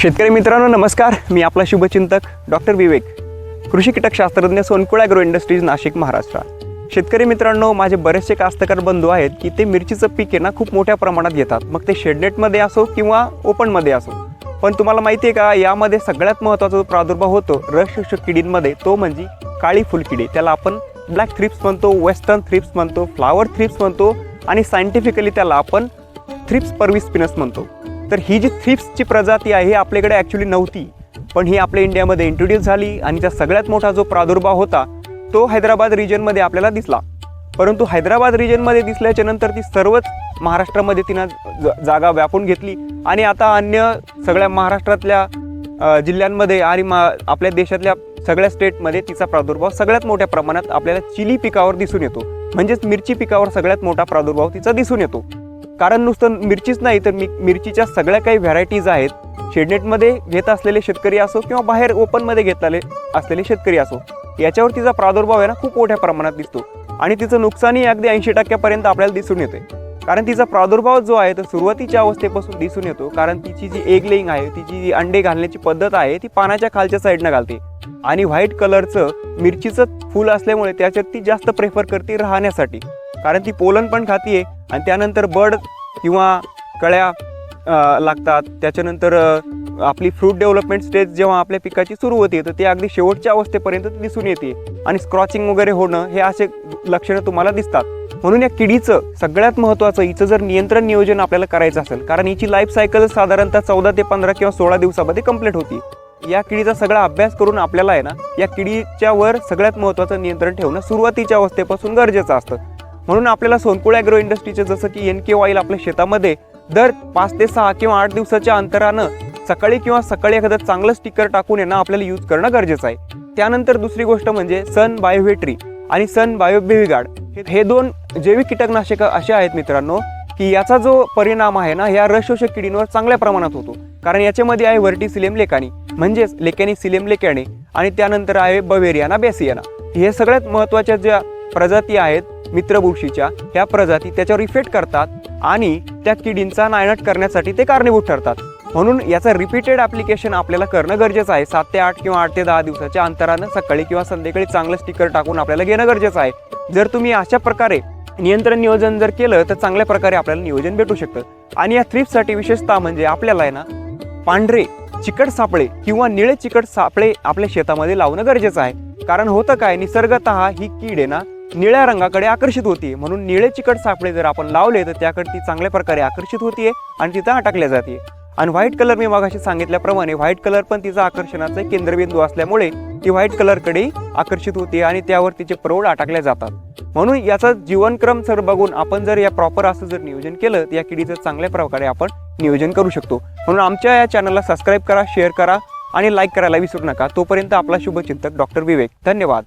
शेतकरी मित्रांनो नमस्कार. मी आपला शुभचिंतक डॉक्टर विवेक कृषी कीटकशास्त्रज्ञ सोनकुळ ॲग्रो इंडस्ट्रीज नाशिक महाराष्ट्र. शेतकरी मित्रांनो माझे बरेचसे कास्तकार बंधू आहेत की ते मिरचीचं पीक आहे ना खूप मोठ्या प्रमाणात घेतात. मग ते शेडनेटमध्ये असो किंवा ओपनमध्ये असो. पण तुम्हाला माहिती आहे का यामध्ये सगळ्यात महत्त्वाचा जो प्रादुर्भाव होतो रस शोषक किडींमध्ये तो म्हणजे काळी फुलकिडी त्याला आपण ब्लॅक थ्रिप्स म्हणतो वेस्टर्न थ्रिप्स म्हणतो फ्लावर थ्रिप्स म्हणतो आणि सायंटिफिकली त्याला आपण थ्रिप्स परविस्पिनस म्हणतो. तर ही जी थ्रिप्सची प्रजाती आहे ही आपल्याकडे ॲक्च्युली नव्हती. पण ही आपल्या इंडियामध्ये इंट्रोड्यूस झाली आणि त्या सगळ्यात मोठा जो प्रादुर्भाव होता तो हैदराबाद रिजनमध्ये आपल्याला दिसला. परंतु हैदराबाद रिजनमध्ये दिसल्याच्या नंतर ती सर्वच महाराष्ट्रामध्ये तिनं ज- जागा व्यापून घेतली. आणि आता अन्य सगळ्या महाराष्ट्रातल्या जिल्ह्यांमध्ये आणि मा आपल्या देशातल्या सगळ्या स्टेटमध्ये तिचा प्रादुर्भाव सगळ्यात मोठ्या प्रमाणात आपल्याला चिली पिकावर दिसून येतो. म्हणजेच मिरची पिकावर सगळ्यात मोठा प्रादुर्भाव तिचा दिसून येतो. कारण नुसतं मिरचीच नाही तर मी मिरचीच्या सगळ्या काही व्हरायटीज आहेत. शेडनेटमध्ये घेत असलेले शेतकरी असो किंवा बाहेर ओपनमध्ये घेतलेले असलेले शेतकरी असो याच्यावर तिचा प्रादुर्भाव आहे ना खूप मोठ्या प्रमाणात दिसतो. आणि तिचं नुकसानही अगदी ऐंशी टक्क्यापर्यंत आपल्याला दिसून येते कारण तिचा प्रादुर्भाव जो आहे तो सुरुवातीच्या अवस्थेपासून दिसून येतो. कारण तिची जी एग लेईंग आहे तिची जी अंडे घालण्याची पद्धत आहे ती पानाच्या खालच्या साईडनं घालते. आणि व्हाईट कलरचं मिरचीचं फूल असल्यामुळे त्याच्यात ती जास्त प्रेफर करते राहण्यासाठी. कारण ती पोलन पण खाते आणि त्यानंतर बर्ड किंवा कळ्या लागतात. त्याच्यानंतर आपली फ्रूट डेव्हलपमेंट स्टेज जेव्हा आपल्या पिकाची सुरू होते तर ते अगदी शेवटच्या अवस्थेपर्यंत दिसून येते. आणि स्क्रॉचिंग वगैरे होणं हे असे लक्षणं तुम्हाला दिसतात. म्हणून या किडीचं सगळ्यात महत्त्वाचं हिचं जर नियंत्रण नियोजन आपल्याला करायचं असेल कारण हिची लाईफ सायकल साधारणतः चौदा ते पंधरा किंवा सोळा दिवसामध्ये कंप्लीट होती. या किडीचा सगळा अभ्यास करून आपल्याला आहे ना या किडीच्या वर सगळ्यात महत्त्वाचं नियंत्रण ठेवणं सुरुवातीच्या अवस्थेपासून गरजेचं असतं. म्हणून आपल्याला सोनकुळ ॲग्रो इंडस्ट्रीचे जसं की एन के ऑइल आपल्या शेतामध्ये दर पाच ते सहा किंवा आठ दिवसाच्या अंतरानं सकाळी किंवा सकाळी एखादं चांगलं स्टिकर टाकून यांना आपल्याला यूज करणं गरजेचं आहे. त्यानंतर दुसरी गोष्ट म्हणजे सन बायोव्हेट्री आणि सन बायोबेविगार्ड. हे- हे दोन जैविक कीटकनाशकं असे आहेत मित्रांनो की याचा जो परिणाम आहे ना या रसशोषक किडींवर चांगल्या प्रमाणात होतो. कारण याच्यामध्ये आहे व्हर्टिसिलेम लेकानी म्हणजेच लेकॅनी सिलेम लेकॅने आणि त्यानंतर आहे बवेरियाना बेसियाना. हे सगळ्यात महत्त्वाच्या ज्या प्रजाती आहेत मित्रबुरशीच्या ह्या प्रजाती त्याच्यावर इफेक्ट करतात आणि त्या किडींचा नायनाट करण्यासाठी ते कारणीभूत ठरतात. म्हणून याचं रिपीटेड ॲप्लिकेशन आपल्याला करणं गरजेचं आहे. सात ते आठ किंवा आठ ते दहा दिवसाच्या अंतरानं सकाळी किंवा संध्याकाळी चांगलं स्टिकर टाकून आपल्याला घेणं गरजेचं आहे. जर तुम्ही अशा प्रकारे नियंत्रण नियोजन जर केलं तर चांगल्या प्रकारे आपल्याला नियोजन भेटू शकतं. आणि या थ्रिप्ससाठी विशेषतः म्हणजे आपल्याला आहे ना पांढरे चिकट सापळे किंवा निळे चिकट सापळे आपल्या शेतामध्ये लावणं गरजेचं आहे. कारण होतं काय निसर्गतः ही कीड आहे ना निळ्या रंगाकडे आकर्षित होती. म्हणून निळे चिकट सापळे जर आपण लावले तर त्याकडे ती चांगल्या प्रकारे आकर्षित होतीये आणि तिथं अटकल्या जाते आणि व्हाईट कलर मी मागाशी सांगितल्याप्रमाणे व्हाईट कलर पण तिचा आकर्षणाचा केंद्रबिंदू असल्यामुळे ती व्हाईट कलरकडे आकर्षित होते आणि त्यावर तिचे प्रौढ अटकल्या जातात. म्हणून याचा जीवनक्रम सर बघून आपण जर या प्रॉपर असं जर नियोजन केलं तर या किडीचं चांगल्या प्रकारे आपण नियोजन करू शकतो. म्हणून आमच्या या चॅनलला सबस्क्राईब करा शेअर करा आणि लाईक करायला विसरू नका. तोपर्यंत आपला शुभचिंतक डॉक्टर विवेक. धन्यवाद.